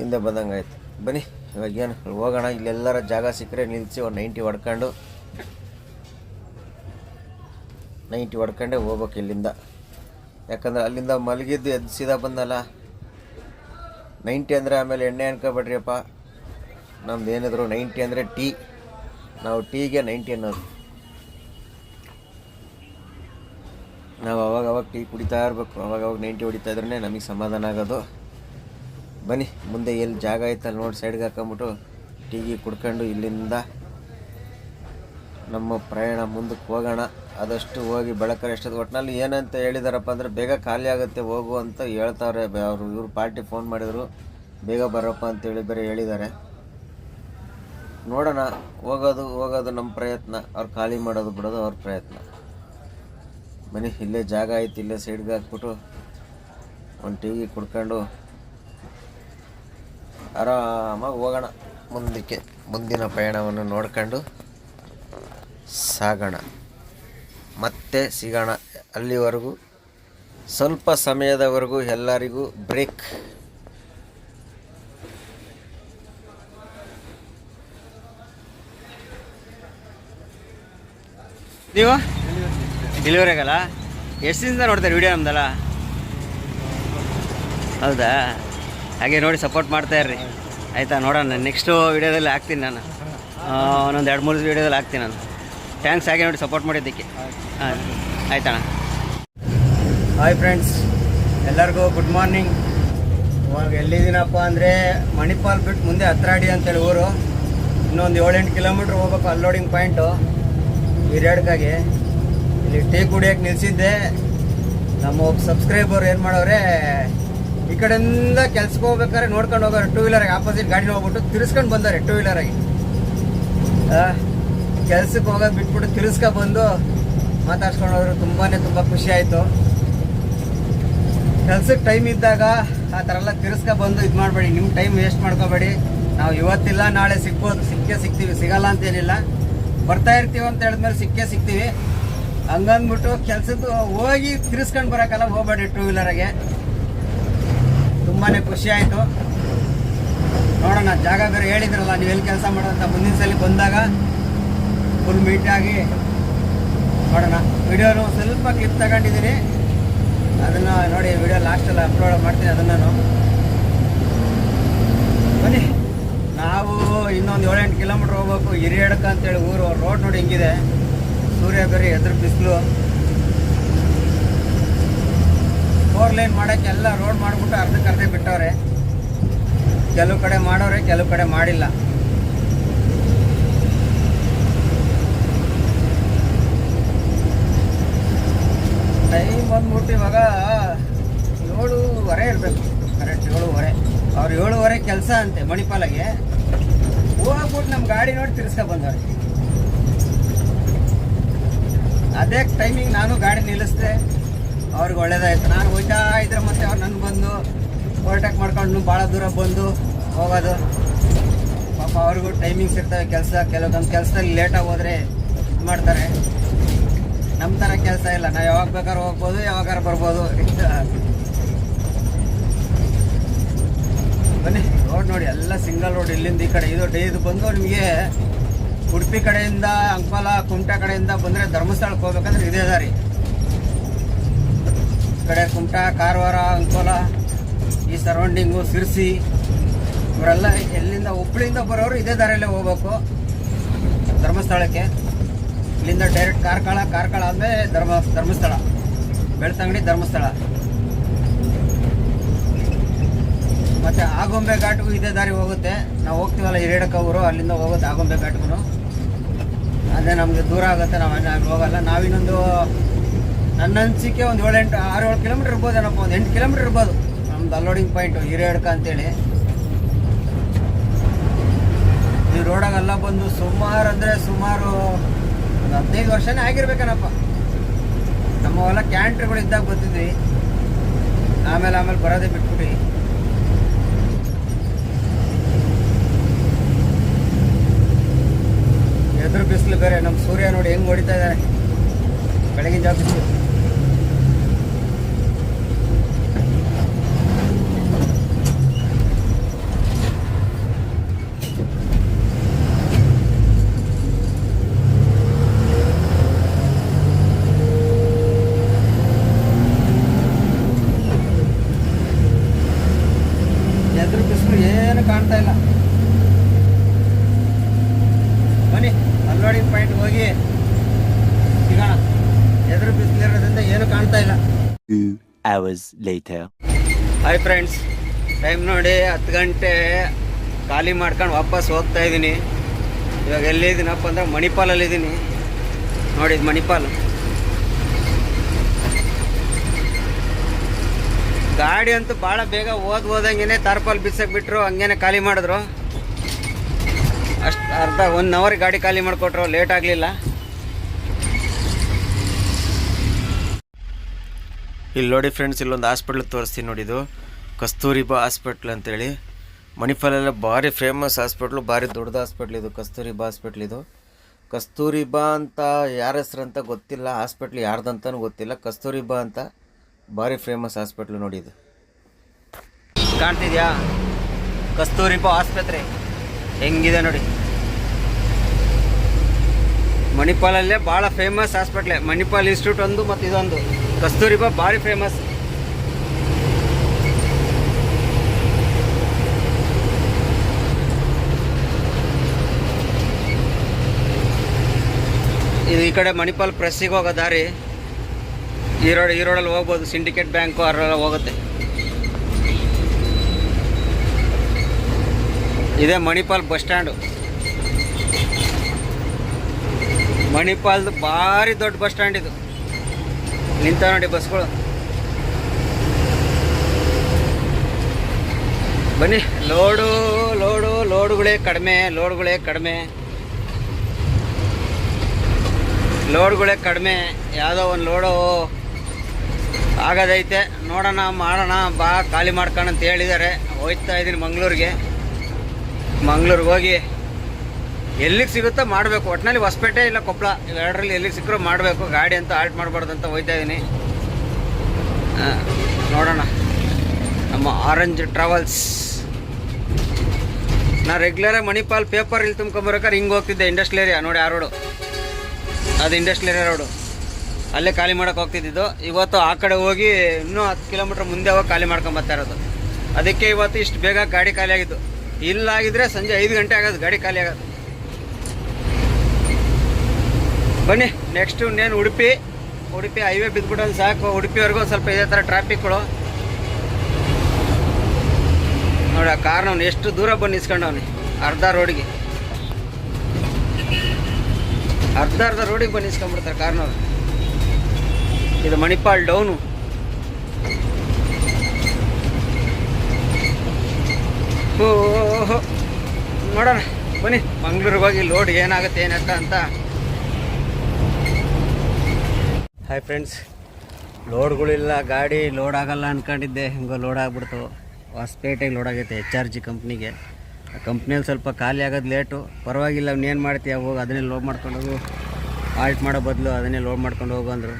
ಹಿಂದೆ ಬಂದಂಗೆ ಆಯ್ತು ಬನ್ನಿ, ಇವಾಗ ಏನು, ಹೋಗೋಣ. ಇಲ್ಲೆಲ್ಲರ ಜಾಗ ಸಿಕ್ಕರೆ ನಿಲ್ಲಿಸಿ ಒಂದು ನೈಂಟಿ ಹೊಡ್ಕೊಂಡು ನೈಂಟಿ ಹೊಡ್ಕೊಂಡೆ ಹೋಗ್ಬೇಕು ಇಲ್ಲಿಂದ. ಯಾಕಂದ್ರೆ ಅಲ್ಲಿಂದ ಮಲಗಿದ್ದು ಎದ್ದು ಸೀದಾ ಬಂದಲ್ಲ. ನೈಂಟಿ ಅಂದರೆ ಆಮೇಲೆ ಎಣ್ಣೆ ಅನ್ಕೋಬೇಡ್ರಿಯಪ್ಪ. ನಮ್ದು ಏನಿದ್ರು ನೈಂಟಿ ಅಂದರೆ ಟೀ. ನಾವು ಟೀಗೆ ನೈಂಟಿ ಅನ್ನೋದು. ನಾವು ಅವಾಗ ಅವಾಗ ಟೀ ಕುಡಿತಾ ಇರಬೇಕು. ಅವಾಗ ಅವಾಗ ನೈಂಟಿ ಹೊಡಿತಾ ಇದ್ರೆ ನಮಗೆ ಸಮಾಧಾನ ಆಗೋದು. ಬನ್ನಿ, ಮುಂದೆ ಎಲ್ಲಿ ಜಾಗ ಐತಲ್ಲಿ ನೋಡಿ ಸೈಡ್ಗೆ ಹಾಕೊಂಬಿಟ್ಟು ಟೀಗಿ ಕುಡ್ಕೊಂಡು ಇಲ್ಲಿಂದ ನಮ್ಮ ಪ್ರಯಾಣ ಮುಂದಕ್ಕೆ ಹೋಗೋಣ. ಆದಷ್ಟು ಹೋಗಿ ಬೆಳಕರೆ ಎಷ್ಟೊತ್ತು ಒಟ್ಟಿನಲ್ಲಿ ಏನಂತ ಹೇಳಿದಾರಪ್ಪ ಅಂದರೆ ಬೇಗ ಖಾಲಿ ಆಗುತ್ತೆ, ಹೋಗು ಅಂತ ಹೇಳ್ತಾರೆ. ಅವರು ಇವರು ಪಾರ್ಟಿ ಫೋನ್ ಮಾಡಿದರು. ಬೇಗ ಬರಪ್ಪ ಅಂತೇಳಿ ಬೇರೆ ಹೇಳಿದ್ದಾರೆ. ನೋಡೋಣ, ಹೋಗೋದು ಹೋಗೋದು ನಮ್ಮ ಪ್ರಯತ್ನ. ಅವ್ರು ಖಾಲಿ ಮಾಡೋದು ಬಿಡೋದು ಅವ್ರ ಪ್ರಯತ್ನ. ಮನೆ ಇಲ್ಲೇ ಜಾಗ ಐತಿ ಇಲ್ಲೇ ಸೈಡ್ಗೆ ಹಾಕ್ಬಿಟ್ಟು ಒಂದು ಟಿ ವಿ ಕುಡ್ಕೊಂಡು ಆರಾಮಾಗಿ ಹೋಗೋಣ ಮುಂದಕ್ಕೆ, ಮುಂದಿನ ಪ್ರಯಾಣವನ್ನು ನೋಡ್ಕೊಂಡು. ಸಾಗೋಣ. ಮತ್ತೆ ಸಿಗೋಣ ಅಲ್ಲಿವರೆಗೂ. ಸ್ವಲ್ಪ ಸಮಯದವರೆಗೂ ಎಲ್ಲರಿಗೂ ಬ್ರೇಕ್. ನೀವು? ಡೆಲಿವರಿ ಆಗಲ್ಲ ಎಷ್ಟು ದಿನದಿಂದ ನೋಡ್ತಾರೆ ವಿಡಿಯೋ ನಮ್ದಲ್ಲ? ಹೌದಾ? ಹಾಗೆ ನೋಡಿ ಸಪೋರ್ಟ್ ಮಾಡ್ತಾ ಇರ್ರಿ. ಆಯಿತಾ, ನೋಡೋಣ. ನೆಕ್ಸ್ಟು ವಿಡಿಯೋದಲ್ಲಿ ಹಾಕ್ತೀನಿ ನಾನು. ಒಂದೊಂದು ಎರಡು ಮೂರು ವಿಡಿಯೋದಲ್ಲಿ ಹಾಕ್ತೀನಿ ನಾನು. ಥ್ಯಾಂಕ್ಸ್ ಹಾಗೆ ನೋಡಿ ಸಪೋರ್ಟ್ ಮಾಡಿದ್ದಕ್ಕೆ. ಹಾಂ ಆಯ್ತಣ್ಣ. ಹಾಯ್ ಫ್ರೆಂಡ್ಸ್ ಎಲ್ಲರಿಗೂ ಗುಡ್ ಮಾರ್ನಿಂಗ್. ಇವಾಗ ಎಲ್ಲಿದ್ದೀನಪ್ಪ ಅಂದರೆ ಮಣಿಪಾಲ್ ಬಿಟ್ಟು ಮುಂದೆ ಹತ್ರಾಡಿ ಅಂತೇಳಿ ಊರು. ಇನ್ನೊಂದು ಏಳೆಂಟು ಕಿಲೋಮೀಟ್ರ್ ಹೋಗ್ಬೇಕು ಅನ್ಲೋಡಿಂಗ್ ಪಾಯಿಂಟು. ಹಿರಿಯಾಡ್ಕಾಗೆ. ಇಲ್ಲಿ ಟೀ ಕುಡಿಯೋಕ್ಕೆ ನಿಲ್ಲಿಸಿದ್ದೆ ನಮ್ಮ ಒಬ್ಬ ಸಬ್ಸ್ಕ್ರೈಬರ್ ಏನು ಮಾಡೋರೆ ಈ ಕಡೆಯಿಂದ ಕೆಲ್ಸಕ್ಕೆ ಹೋಗ್ಬೇಕಾದ್ರೆ ನೋಡ್ಕೊಂಡು ಹೋಗೋರು. ಟೂ ವೀಲರಾಗಿ ಆಪೋಸಿಟ್ ಗಾಡಿನ ಹೋಗ್ಬಿಟ್ಟು ತಿರ್ಸ್ಕೊಂಡು ಬಂದಾರೆ ಟೂ ವೀಲರಾಗಿ ಕೆಲ್ಸಕ್ಕೆ ಹೋಗೋದು ಬಿಟ್ಬಿಟ್ಟು ತಿರ್ಸ್ಕೊ ಬಂದು ಮಾತಾಡ್ಸ್ಕೊಂಡು ಹೋದ್ರು ತುಂಬಾ ತುಂಬ ಖುಷಿ ಆಯಿತು. ಕೆಲ್ಸಕ್ಕೆ ಟೈಮ್ ಇದ್ದಾಗ ಆ ಥರ ಎಲ್ಲ ತಿರ್ಸ್ಕೊ ಬಂದು ಇದು ಮಾಡಬೇಡಿ ನಿಮ್ಮ ಟೈಮ್ ವೇಸ್ಟ್ ಮಾಡ್ಕೋಬೇಡಿ. ನಾವು ಇವತ್ತಿಲ್ಲ, ನಾಳೆ ಸಿಗ್ಬೋದು ಸಿಕ್ಕೇ ಸಿಗ್ತೀವಿ ಸಿಗಲ್ಲ ಅಂತೇನಿಲ್ಲ ಬರ್ತಾ ಇರ್ತೀವಿ ಅಂತ ಹೇಳಿದ್ಮೇಲೆ ಸಿಕ್ಕೇ ಸಿಗ್ತೀವಿ ಹಂಗಂದ್ಬಿಟ್ಟು ಕೆಲ್ಸದ್ದು ಹೋಗಿ ತಿರ್ಸ್ಕೊಂಡು ಬರೋಕ್ಕಲ್ಲ ಹೋಗ್ಬೇಡಿ ಟೂ ವೀಲರಾಗೆ ತುಂಬಾ ಖುಷಿ ಆಯಿತು. ನೋಡೋಣ, ಜಾಗ ಬೇರೆ ಹೇಳಿದ್ರಲ್ಲ, ನೀವು ಎಲ್ಲಿ ಕೆಲಸ ಮಾಡೋದಂತ ಮುಂದಿನ ಸಲ ಬಂದಾಗ. ಫುಲ್ ಮೀಟಾಗಿ ನೋಡೋಣ ವಿಡಿಯೋನು ಸ್ವಲ್ಪ ಕ್ಲಿಪ್ ತಗೊಂಡಿದ್ದೀನಿ. ಅದನ್ನು ನೋಡಿ ವಿಡಿಯೋ ಲಾಸ್ಟಲ್ಲಿ ಅಪ್ಲೋಡ್ ಮಾಡ್ತೀನಿ ಅದನ್ನು ಬನ್ನಿ. ನಾವು ಇನ್ನೊಂದು ಏಳೆಂಟು ಕಿಲೋಮೀಟ್ರ್ ಹೋಗ್ಬೇಕು. ಹಿರಿಯಡಕ ಅಂತೇಳಿ ಊರು. ರೋಡ್ ನೋಡಿ ಹಿಂಗಿದೆ. ಸೂರ್ಯ ಬೇರೆ ಎದುರು ಬಿಸಿಲು. ಫೋರ್ ಲೈನ್ ಮಾಡೋಕ್ಕೆ ಎಲ್ಲ ರೋಡ್ ಮಾಡಿಬಿಟ್ಟು ಅರ್ಧಕ್ಕೆ ಅರ್ಧ ಬಿಟ್ಟವ್ರೆ. ಕೆಲವು ಕಡೆ ಮಾಡೋರೆ, ಕೆಲವು ಕಡೆ ಮಾಡಿಲ್ಲ. ಟೈಮ್ ಬಂದ್ಬಿಟ್ಟು ಇವಾಗ ಏಳುವರೆ ಇರಬೇಕು. ಕರೆಕ್ಟ್ ಏಳುವರೆ ಅವ್ರು ಏಳುವರೆ ಕೆಲಸ ಅಂತೆ ಮಣಿಪಾಲಗೆ. ಹೋಗ್ಬಿಟ್ಟು ನಮ್ಮ ಗಾಡಿ ನೋಡಿ ತಿರ್ಸ್ಕೊ ಬಂದವ್ರೆ. ಅದೇ ಟೈಮಿಂಗ್ ನಾನು ಗಾಡಿ ನಿಲ್ಲಿಸ್ದೆ. ಅವ್ರಿಗೆ ಒಳ್ಳೇದಾಯ್ತು. ನಾನು ಹೋಯ್ತಾ ಇದ್ರೆ ಮತ್ತೆ ಅವ್ರು ನನ್ನ ಬಂದು ಓವರ್ಟೇಕ್ ಮಾಡ್ಕೊಂಡು ಭಾಳ ದೂರ ಬಂದು ಹೋಗೋದು. ಪಾಪ ಅವ್ರಿಗೂ ಟೈಮಿಂಗ್ಸ್ ಇರ್ತವೆ. ಕೆಲಸ, ಕೆಲವೊಂದು ಕೆಲಸದಲ್ಲಿ ಲೇಟಾಗಿ ಹೋದರೆ ಇದು ಮಾಡ್ತಾರೆ. ನಮ್ಮ ಥರ ಕೆಲಸ ಇಲ್ಲ. ನಾವು ಯಾವಾಗ ಬೇಕಾದ್ರೂ ಹೋಗ್ಬೋದು, ಯಾವಾಗಾರ ಬರ್ಬೋದು. ಬನ್ನಿ ರೋಡ್ ನೋಡಿ, ಎಲ್ಲ ಸಿಂಗಲ್ ರೋಡ್ ಇಲ್ಲಿಂದ ಈ ಕಡೆ. ಇದು ಇದು ಬಂದು ನಿಮಗೆ ಉಡುಪಿ ಕಡೆಯಿಂದ ಅಂಕೋಲ, ಕುಮಟಾ ಕಡೆಯಿಂದ ಬಂದರೆ ಧರ್ಮಸ್ಥಳಕ್ಕೆ ಹೋಗ್ಬೇಕಂದ್ರೆ ಇದೇ ದಾರಿ. ಈ ಕಡೆ ಕುಮಟಾ, ಕಾರವಾರ, ಅಂಕೋಲ, ಈ ಸರೌಂಡಿಂಗು ಸಿರ್ಸಿ, ಇವರೆಲ್ಲ ಎಲ್ಲಿಂದ, ಹುಬ್ಳಿಯಿಂದ ಬರೋರು ಇದೇ ದಾರಿಯಲ್ಲೇ ಹೋಗ್ಬೇಕು. ಧರ್ಮಸ್ಥಳಕ್ಕೆ. ಇಲ್ಲಿಂದ ಡೈರೆಕ್ಟ್ ಕಾರ್ಕಳ ಕಾರ್ಕಳ ಆದಮೇಲೆ ಧರ್ಮ, ಧರ್ಮಸ್ಥಳ. ಬೆಳ್ತಂಗಡಿ ಧರ್ಮಸ್ಥಳ. ಮತ್ತೆ ಆಗೊಂಬೆ ಘಾಟ್ಗೂ ಇದೇ ದಾರಿ ಹೋಗುತ್ತೆ. ನಾವು ಹೋಗ್ತೀವಲ್ಲ ಹಿರೇಡಕ ಊರು, ಅಲ್ಲಿಂದ ಹೋಗುತ್ತೆ ಆಗೊಂಬೆ ಘಾಟ್ಗೂ ಅದೇ ನಮಗೆ ದೂರ ಆಗುತ್ತೆ, ನಾವು ಅಲ್ಲಿ ಹೋಗಲ್ಲ. ನಾವಿನ್ನೊಂದು ನನ್ನ ಅನಿಸಿಕೆ ಒಂದು ಏಳೆಂಟು, ಆರು ಏಳು ಕಿಲೋಮೀಟ್ರ್ ಇರ್ಬೋದೇನಪ್ಪ ಒಂದು ಎಂಟು ಕಿಲೋಮೀಟ್ರ್ ಇರ್ಬೋದು. ನಮ್ದು ಅನ್ಲೋಡಿಂಗ್ ಪಾಯಿಂಟು ಹಿರೇಡ್ಕ ಅಂತೇಳಿ. ಈ ರೋಡಾಗೆಲ್ಲ ಬಂದು ಸುಮಾರು ಅಂದರೆ ಸುಮಾರು ಒಂದು ಹದಿನೈದು ವರ್ಷನೇ ಆಗಿರ್ಬೇಕನಪ್ಪ. ನಮ್ಮ ಹೊಲ ಕ್ಯಾಂಟ್ರಿಗಳು ಇದ್ದಾಗ ಗೊತ್ತಿದ್ವಿ ಆಮೇಲೆ ಆಮೇಲೆ ಬರೋದೇ ಬಿಟ್ಬಿಡಿ ಎದುರು ಬಿಸಿಲು ಬೇರೆ, ನಮ್ಮ ಸೂರ್ಯ ನೋಡಿ ಹೆಂಗ್ ಹೊಡಿತಾ ಇದ್ದಾರೆ ಬೆಳಗಿನ ಬಿಸಿಲು ಎದುರು ಬಿಸಿಲು ಏನು ಕಾಣ್ತಾ ಇಲ್ಲ. ಬನ್ನಿ ಅನ್ಲೋಡಿಂಗ್ ಪಾಯಿಂಟ್ ಹೋಗಿ ಸಿಗೋಣ. ಎದುರು ಬಿಸಿಲಿರೋದ್ರಿಂದ ಏನು ಕಾಣ್ತಾ ಇಲ್ಲ. Two hours later. Hi friends time ನೋಡಿ ಹತ್ತು ಗಂಟೆ. ಖಾಲಿ ಮಾಡ್ಕೊಂಡು ವಾಪಸ್ ಹೋಗ್ತಾ ಇದ್ದೀನಿ. ಇವಾಗ ಎಲ್ಲಿದ್ದೀನಪ್ಪ ಅಂದ್ರೆ ಮಣಿಪಾಲಲ್ಲಿ ಇದ್ದೀನಿ ನೋಡಿ ಇದು ಮಣಿಪಾಲ್. ಗಾಡಿ ಅಂತೂ ಭಾಳ ಬೇಗ ಓದ್ ಓದಂಗೆ ತಾರ್ಪಾಲ್ ಬಿಸಕ್ಕೆ ಬಿಟ್ರು, ಹಂಗೇನೆ ಖಾಲಿ ಮಾಡಿದ್ರು. ಅಷ್ಟು ಅರ್ಧ ಒನ್ ಅವರ್ ಗಾಡಿ ಖಾಲಿ ಮಾಡಿಕೊಟ್ರು ಲೇಟ್ ಆಗಲಿಲ್ಲ. ಇಲ್ಲಿ ನೋಡಿ ಫ್ರೆಂಡ್ಸ್ ಇಲ್ಲೊಂದು ಹಾಸ್ಪಿಟ್ಲ್ ತೋರಿಸ್ತೀನಿ ನೋಡಿ ಇದು. ಕಸ್ತೂರಿಬಾ ಹಾಸ್ಪಿಟ್ಲ್ ಅಂತೇಳಿ. ಮಣಿಪಾಲೆಲ್ಲ ಭಾರಿ ಫೇಮಸ್ ಹಾಸ್ಪಿಟ್ಲು ಭಾರಿ ದೊಡ್ಡದು ಹಾಸ್ಪಿಟ್ಲ್ ಇದು ಕಸ್ತೂರಿಬಾ ಹಾಸ್ಪಿಟ್ಲ್ ಇದು. ಕಸ್ತೂರಿಬಾ ಅಂತ ಯಾರ ಹೆಸ್ರು ಅಂತ ಗೊತ್ತಿಲ್ಲ ಹಾಸ್ಪಿಟ್ಲ್ ಯಾರ್ದಂತನೂ ಗೊತ್ತಿಲ್ಲ ಕಸ್ತೂರಿಬಾ ಅಂತ. ಭಾರಿ ಫೇಮಸ್ ಹಾಸ್ಪಿಟ್ಲು ನೋಡಿ ಇದು. ಕಾಣ್ತಿದ್ಯಾ? ಕಸ್ತೂರಿಬಾ ಆಸ್ಪತ್ರೆ. ಹೆಂಗಿದೆ ನೋಡಿ. ಮಣಿಪಾಲಲ್ಲೇ ಭಾಳ ಫೇಮಸ್ ಹಾಸ್ಪಿಟ್ಲೆ ಮಣಿಪಾಲ್ ಇನ್ಸ್ಟಿಟ್ಯೂಟ್ ಒಂದು ಮತ್ತು ಇದೊಂದು. ಕಸ್ತೂರಿಬಾ ಭಾರಿ ಫೇಮಸ್ ಇದು ಈ ಕಡೆ ಮಣಿಪಾಲ್ ಪ್ರೆಸ್ಸಿಗೆ ಹೋಗೋ ದಾರಿ. ಈ ರೋಡ್ ಈ ರೋಡಲ್ಲಿ ಹೋಗ್ಬೋದು. ಸಿಂಡಿಕೇಟ್ ಬ್ಯಾಂಕು ಅದರಲ್ಲ ಹೋಗುತ್ತೆ. ಇದೇ ಮಣಿಪಾಲ್ ಬಸ್ ಸ್ಟ್ಯಾಂಡು. ಮಣಿಪಾಲ್ದು ಭಾರಿ ದೊಡ್ಡ ಬಸ್ ಸ್ಟ್ಯಾಂಡ್ ಇದು. ನಿಂತ ನೋಡಿ ಬಸ್ಗಳು. ಬನ್ನಿ. ಲೋಡು ಲೋಡು, ಲೋಡುಗಳೇ ಕಡಿಮೆ, ಲೋಡ್ಗಳೇ ಕಡಿಮೆ. ಲೋಡ್ಗಳೇ ಕಡಿಮೆ. ಯಾವುದೋ ಒಂದು ಲೋಡು. ಆಗೋದೈತೆ. ನೋಡೋಣ, ಮಾಡೋಣ, ಬಾ, ಖಾಲಿ ಮಾಡ್ಕೊಂಡು ಅಂತ ಹೇಳಿದ್ದಾರೆ. ಹೋಯ್ತಾ ಇದ್ದೀನಿ ಮಂಗ್ಳೂರಿಗೆ. ಮಂಗ್ಳೂರಿಗೆ ಹೋಗಿ ಎಲ್ಲಿಗೆ ಸಿಗುತ್ತೋ ಮಾಡಬೇಕು. ಒಟ್ಟಿನಲ್ಲಿ ಹೊಸಪೇಟೆ ಇಲ್ಲ ಕೊಪ್ಪಳ ಇವೆರಡರಲ್ಲಿ ಎಲ್ಲಿಗೆ ಸಿಕ್ಕರೂ ಮಾಡಬೇಕು. ಗಾಡಿ ಅಂತ ಆಲ್ಟ್ ಮಾಡಬಾರ್ದು ಅಂತ ಹೋಯ್ತಾ ಇದ್ದೀನಿ. ನೋಡೋಣ. ನಮ್ಮ ಆರೆಂಜ್ ಟ್ರಾವೆಲ್ಸ್. ನಾ ರೆಗ್ಯುಲರಾಗಿ ಮಣಿಪಾಲ್ ಪೇಪರ್ ಇಲ್ಲಿ ತುಂಬ್ಕೊಂಬರ್ಬೇಕಾದ್ರೆ ಹಿಂಗೆ ಹೋಗ್ತಿದ್ದೆ ಇಂಡಸ್ಟ್ರಿಯಲ್ ಏರಿಯಾ ನೋಡಿ ಆ ರೋಡು ಅದು ಇಂಡಸ್ಟ್ರಿಯಲ್ ಏರಿಯಾ ರೋಡು ಅಲ್ಲೇ ಖಾಲಿ ಮಾಡೋಕೆ ಹೋಗ್ತಿದ್ದಿದ್ದು. ಇವತ್ತು ಆ ಕಡೆ ಹೋಗಿ ಇನ್ನೂ ಹತ್ತು ಕಿಲೋಮೀಟ್ರ್ ಮುಂದೆ ಹೋಗಿ ಖಾಲಿ ಮಾಡ್ಕೊಂಬತ್ತಾ ಇರೋದು. ಅದಕ್ಕೆ ಇವತ್ತು ಇಷ್ಟು ಬೇಗ ಗಾಡಿ ಖಾಲಿ ಆಗಿದ್ದು. ಇಲ್ಲಾಗಿದ್ರೆ ಸಂಜೆ ಐದು ಗಂಟೆ ಆಗೋದು ಗಾಡಿ ಖಾಲಿ ಆಗೋದು. ಬನ್ನಿ ನೆಕ್ಸ್ಟ್ ಇನ್ನೇನು ಉಡುಪಿ. ಉಡುಪಿ ಹೈವೇ ಬಿದ್ದುಬಿಡೋದು ಸಾಕು. ಉಡುಪಿವರೆಗೂ ಸ್ವಲ್ಪ ಇದೇ ಥರ ಟ್ರಾಫಿಕ್ಗಳು ನೋಡಿ, ಆ ಕಾರ್ನವ್ನು ಎಷ್ಟು ದೂರ ಬಂದು ನಿಲ್ಸ್ಕೊಂಡವ್ನಿ. ಅರ್ಧ ರೋಡಿಗೆ ಅರ್ಧ ಅರ್ಧ ರೋಡಿಗೆ ಬಂದು ನಿಸ್ಕೊಂಡ್ಬಿಡ್ತಾರೆ ಕಾರ್ನವ್ರು ಇದು ಮಣಿಪಾಲ್ ಡೌನು. ಓಹೋ ನೋಡೋಣ. ಬನ್ನಿ. ಮಂಗ್ಳೂರಿಗೆ ಹೋಗಿ ಲೋಡ್ ಏನಾಗುತ್ತೆ, ಏನತ್ತ ಅಂತ. ಹಾಯ್ ಫ್ರೆಂಡ್ಸ್ ಲೋಡ್ಗಳಿಲ್ಲ ಗಾಡಿ ಲೋಡ್ ಆಗಲ್ಲ ಅಂದ್ಕೊಂಡಿದ್ದೆ ಹಿಂಗೋ ಲೋಡ್ ಆಗ್ಬಿಡ್ತು. ಹೊಸಪೇಟೆಗೆ ಲೋಡ್ ಆಗೈತೆ ಎಚ್ ಆರ್ ಜಿ ಕಂಪ್ನಿಗೆ ಆ ಕಂಪ್ನಿಯಲ್ಲಿ ಸ್ವಲ್ಪ ಖಾಲಿ ಆಗೋದು ಲೇಟು ಪರವಾಗಿಲ್ಲ ಅವ್ನೇನು ಮಾಡ್ತೀಯ? ಹೋಗಿ ಅದನ್ನೇ ಲೋಡ್ ಮಾಡ್ಕೊಂಡು ಹೋಗು. ಆಲ್ಟ್ ಮಾಡೋ ಬದಲು ಅದನ್ನೇ ಲೋಡ್ ಮಾಡ್ಕೊಂಡು ಹೋಗು ಅಂದರು.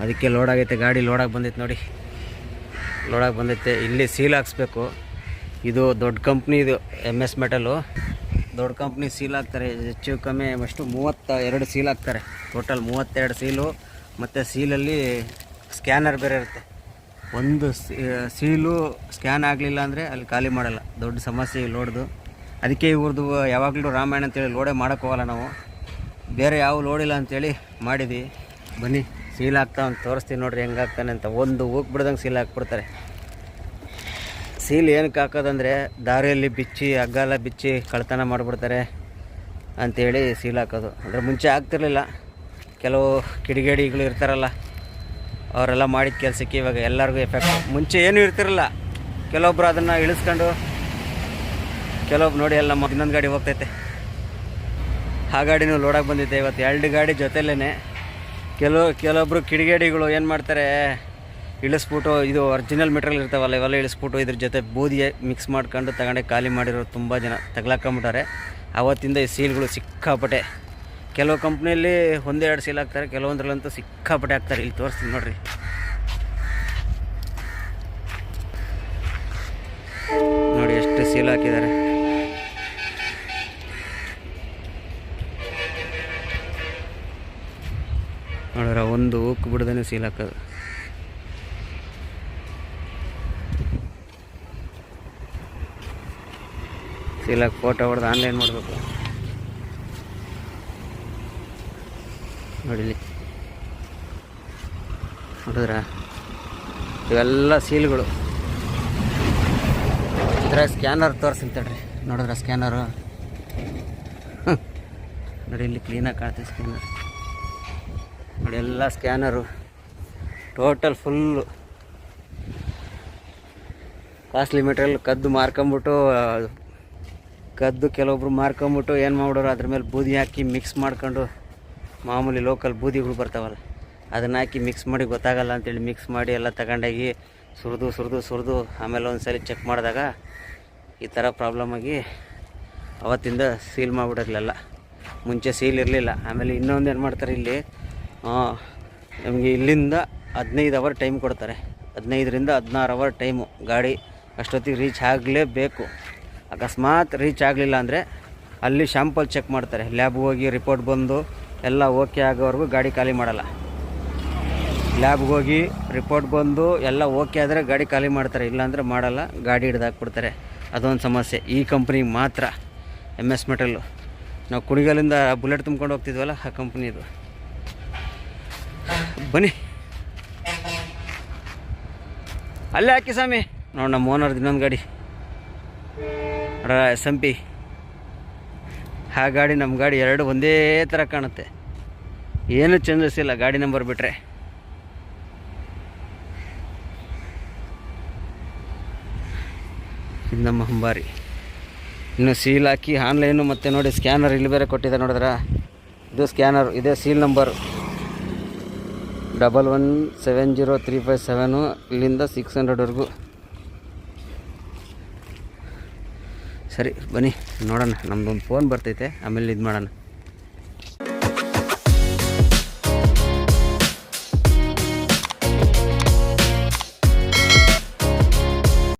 ಅದಕ್ಕೆ ಲೋಡ್ ಆಗೈತೆ, ಗಾಡಿ ಲೋಡಾಗಿ ಬಂದೈತೆ ನೋಡಿ. ಲೋಡಾಗಿ ಬಂದೈತೆ. ಇಲ್ಲಿ ಸೀಲ್ ಹಾಕ್ಸ್ಬೇಕು. ಇದು ದೊಡ್ಡ ಕಂಪ್ನಿ ಇದು ಎಂ ಎಸ್ ಮೆಟಲು ದೊಡ್ಡ ಕಂಪ್ನಿ ಸೀಲ್ ಹಾಕ್ತಾರೆ. ಹೆಚ್ಚು ಕಮ್ಮಿ ಅಷ್ಟು ಮೂವತ್ತ ಎರಡು ಸೀಲ್ ಹಾಕ್ತಾರೆ. ಟೋಟಲ್ ಮೂವತ್ತೆರಡು ಸೀಲು ಮತ್ತು ಸೀಲಲ್ಲಿ ಸ್ಕ್ಯಾನರ್ ಬೇರೆ ಇರುತ್ತೆ. ಒಂದು ಸೀಲು ಸ್ಕ್ಯಾನ್ ಆಗಲಿಲ್ಲ ಅಂದರೆ ಅಲ್ಲಿ ಖಾಲಿ ಮಾಡಲ್ಲ. ದೊಡ್ಡ ಸಮಸ್ಯೆ ಲೋಡ್ದು ಅದಕ್ಕೆ ಇವ್ರದ್ದು ಯಾವಾಗಲೂ ರಾಮಾಯಣ ಅಂತೇಳಿ ಲೋಡೇ ಮಾಡೋಕ್ಕೋಗಲ್ಲ ನಾವು. ಬೇರೆ ಯಾವ ಲೋಡಿಲ್ಲ ಅಂತೇಳಿ ಮಾಡಿದ್ವಿ. ಬನ್ನಿ. ಸೀಲ್ ಅಂತ ತೋರಿಸ್ತೀನಿ ನೋಡ್ರಿ ಹೆಂಗೆ ಹಾಕ್ತಾನೆ ಅಂತ. ಒಂದು ಹೋಗಿ ಬಿಡ್ದಂಗೆ ಸೀಲ್ ಹಾಕ್ಬಿಡ್ತಾರೆ. ಸೀಲ್ ಏನಕ್ಕೆ ಹಾಕೋದಂದರೆ ದಾರಿಯಲ್ಲಿ ಬಿಚ್ಚಿ ಹಗ್ಗ ಎಲ್ಲ ಬಿಚ್ಚಿ ಕಳ್ತನ ಮಾಡಿಬಿಡ್ತಾರೆ ಅಂಥೇಳಿ ಸೀಲ್ ಹಾಕೋದು. ಅಂದರೆ ಮುಂಚೆ ಆಗ್ತಿರ್ಲಿಲ್ಲ. ಕೆಲವು ಕಿಡಿಗೇಡಿಗಳು ಇರ್ತಾರಲ್ಲ, ಅವರೆಲ್ಲ ಮಾಡಿದ ಕೆಲಸಕ್ಕೆ ಇವಾಗ ಎಲ್ಲರಿಗೂ ಎಫೆಕ್ಟ್ ಮುಂಚೆ ಏನೂ ಇರ್ತಿರಲ್ಲ ಕೆಲವೊಬ್ರು ಅದನ್ನು ಇಳಿಸ್ಕೊಂಡು, ಕೆಲವೊಬ್ರು ನೋಡಿ ಎಲ್ಲ ಇನ್ನೊಂದು ಗಾಡಿ ಹೋಗ್ತೈತೆ. ಆ ಗಾಡಿನೂ ಲೋಡಾಗಿ ಬಂದಿದೆ. ಇವತ್ತು ಎರಡು ಗಾಡಿ ಜೊತೆಲೇ ಕೆಲವು ಕೆಲವೊಬ್ಬರು ಕಿಡಿಗೇಡಿಗಳು ಏನು ಮಾಡ್ತಾರೆ, ಇಳಿಸ್ಬಿಟ್ಟು ಇದು ಒರಿಜಿನಲ್ ಮೆಟೀರಿಯಲ್ ಇರ್ತಾವಲ್ಲ, ಇವೆಲ್ಲ ಇಳಿಸ್ಬಿಟ್ಟು ಇದ್ರ ಜೊತೆ ಬೂದಿ ಮಿಕ್ಸ್ ಮಾಡ್ಕೊಂಡು ತಗೊಂಡೆ, ಖಾಲಿ ಮಾಡಿರೋ ತುಂಬ ಜನ ತಗ್ಲಾಕೊಂಬಿಟ್ಟಾರೆ. ಆವತ್ತಿಂದ ಈ ಸೀಲ್ಗಳು ಸಿಕ್ಕಾಪಟ್ಟೆ. ಕೆಲವು ಕಂಪ್ನಿಯಲ್ಲಿ ಒಂದೇ ಎರಡು ಸೀಲ್ ಹಾಕ್ತಾರೆ, ಕೆಲವೊಂದ್ರಲ್ಲಂತೂ ಸಿಕ್ಕಾಪಟ್ಟೆ ಹಾಕ್ತಾರೆ. ಇಲ್ಲಿ ತೋರಿಸ್ತೀನಿ ನೋಡಿರಿ. ನೋಡಿ, ಎಷ್ಟು ಸೀಲ್ ಹಾಕಿದ್ದಾರೆ. ನೋಡ್ರ, ಒಂದು ಉಕ್ಕು ಬಿಡದೇ ಸೀಲ್ ಹಾಕಿ ಫೋಟೋ ಹೊಡೆದು ಆನ್ಲೈನ್ ಮಾಡಬೇಕು. ನೋಡಿಲಿ. ನೋಡಿದ್ರ? ಇವೆಲ್ಲ ಸೀಲ್ಗಳು ಇದ್ರ ಸ್ಕ್ಯಾನರ್ ತೋರಿಸ್ತೀನಿ ತಡ್ರಿ. ನೋಡಿದ್ರ ಸ್ಕ್ಯಾನರು ನೋಡಿ, ಇಲ್ಲಿ ಕ್ಲೀನಾಗಿ ಕಾಣ್ತೀವಿ ಸ್ಕ್ಯಾನರ್ ನೋಡಿ ಎಲ್ಲ scanner. Total full costly material ಕದ್ದು ಮಾರ್ಕೊಂಬಿಟ್ಟು, ಕದ್ದು ಕೆಲವೊಬ್ರು ಮಾರ್ಕೊಂಬಿಟ್ಟು ಏನು ಮಾಡೋರು ಅದ್ರ ಮೇಲೆ ಬೂದಿ ಹಾಕಿ ಮಿಕ್ಸ್ ಮಾಡ್ಕೊಂಡು, ಮಾಮೂಲಿ ಲೋಕಲ್ ಬೂದಿಗಳು ಬರ್ತಾವಲ್ಲ, ಅದನ್ನು ಹಾಕಿ ಮಿಕ್ಸ್ ಮಾಡಿ ಗೊತ್ತಾಗಲ್ಲ ಅಂತೇಳಿ ಮಿಕ್ಸ್ ಮಾಡಿ ಎಲ್ಲ ತಗೊಂಡೋಗಿ ಸುರಿದು ಸುರಿದು ಸುರಿದು ಆಮೇಲೆ ಒಂದು ಸಲ ಚೆಕ್ ಮಾಡಿದಾಗ ಈ ಥರ ಪ್ರಾಬ್ಲಮ್ ಆಗಿ ಅವತ್ತಿಂದ ಸೀಲ್ ಮಾಡಿಬಿಡೋರ್ಲೆಲ್ಲ. ಮುಂಚೆ ಸೀಲ್ ಇರಲಿಲ್ಲ. ಆಮೇಲೆ ಇನ್ನೊಂದು ಏನು ಮಾಡ್ತಾರೆ ಇಲ್ಲಿ ನಮಗೆ ಇಲ್ಲಿಂದ ಹದಿನೈದು ಅವರ್ ಟೈಮ್ ಕೊಡ್ತಾರೆ. ಹದಿನೈದರಿಂದ ಹದಿನಾರು ಅವರ್ ಟೈಮು ಗಾಡಿ ಅಷ್ಟೊತ್ತಿಗೆ ರೀಚ್ ಆಗಲೇಬೇಕು. ಅಕಸ್ಮಾತ್ ರೀಚ್ ಆಗಲಿಲ್ಲ ಅಂದರೆ ಅಲ್ಲಿ ಶಾಂಪಲ್ ಚೆಕ್ ಮಾಡ್ತಾರೆ. ಲ್ಯಾಬ್ಗೆ ಹೋಗಿ ರಿಪೋರ್ಟ್ ಬಂದು ಎಲ್ಲ ಓಕೆ ಆಗೋವರೆಗೂ ಗಾಡಿ ಖಾಲಿ ಮಾಡಲ್ಲ. ಲ್ಯಾಬ್ಗೆ ಹೋಗಿ ರಿಪೋರ್ಟ್ ಬಂದು ಎಲ್ಲ ಓಕೆ ಆದರೆ ಗಾಡಿ ಖಾಲಿ ಮಾಡ್ತಾರೆ. ಇಲ್ಲಾಂದರೆ ಮಾಡಲ್ಲ. ಗಾಡಿ ಹಿಡ್ದು ಹಾಕ್ಬಿಡ್ತಾರೆ. ಅದೊಂದು ಸಮಸ್ಯೆ. ಈ ಕಂಪ್ನಿಗೆ ಮಾತ್ರ. ಎಂ ಎಸ್ ಮೆಟಲ್ಲು ನಾವು ಕುಣಿಗಲಿಂದ ಬುಲೆಟ್ ತುಂಬ್ಕೊಂಡು ಹೋಗ್ತಿದ್ವಲ್ಲ, ಆ ಕಂಪ್ನಿದು ಬನ್ನಿ. ಅಲ್ಲೇ ಹಾಕಿ ಸ್ವಾಮಿ. ನೋಡಿ ನಮ್ಮ ಓನರ್ದು ಇನ್ನೊಂದು ಗಾಡಿ. ಎಸ್ ಎಂ ಪಿ ಆ ಗಾಡಿ ನಮ್ಮ ಗಾಡಿ ಎರಡು ಒಂದೇ ಥರ ಕಾಣುತ್ತೆ. ಏನು ಚೇಂಜಸ್ ಇಲ್ಲ ಗಾಡಿ ನಂಬರ್ ಬಿಟ್ಟರೆ ಇದು ನಮ್ಮ ಹಂಬಾರಿ ಇನ್ನು ಸೀಲ್ ಹಾಕಿ ಆನ್ಲೈನು ಮತ್ತು ನೋಡಿ ಸ್ಕ್ಯಾನರ್ ಇಲ್ಲಿ ಬೇರೆ ಕೊಟ್ಟಿದೆ ನೋಡಿದ್ರ? ಇದು ಸ್ಕ್ಯಾನರ್ ಇದೇ seal number double one seven zero three five seven ಇಲ್ಲಿಂದ ಸಿಕ್ಸ್ ಹಂಡ್ರೆಡ್ವರೆಗೂ. ಸರಿ, ಬನ್ನಿ, ನೋಡೋಣ, ನಮ್ದೊಂದು ಫೋನ್ ಬರ್ತೈತೆ, ಆಮೇಲೆ ಇದು ಮಾಡೋಣ.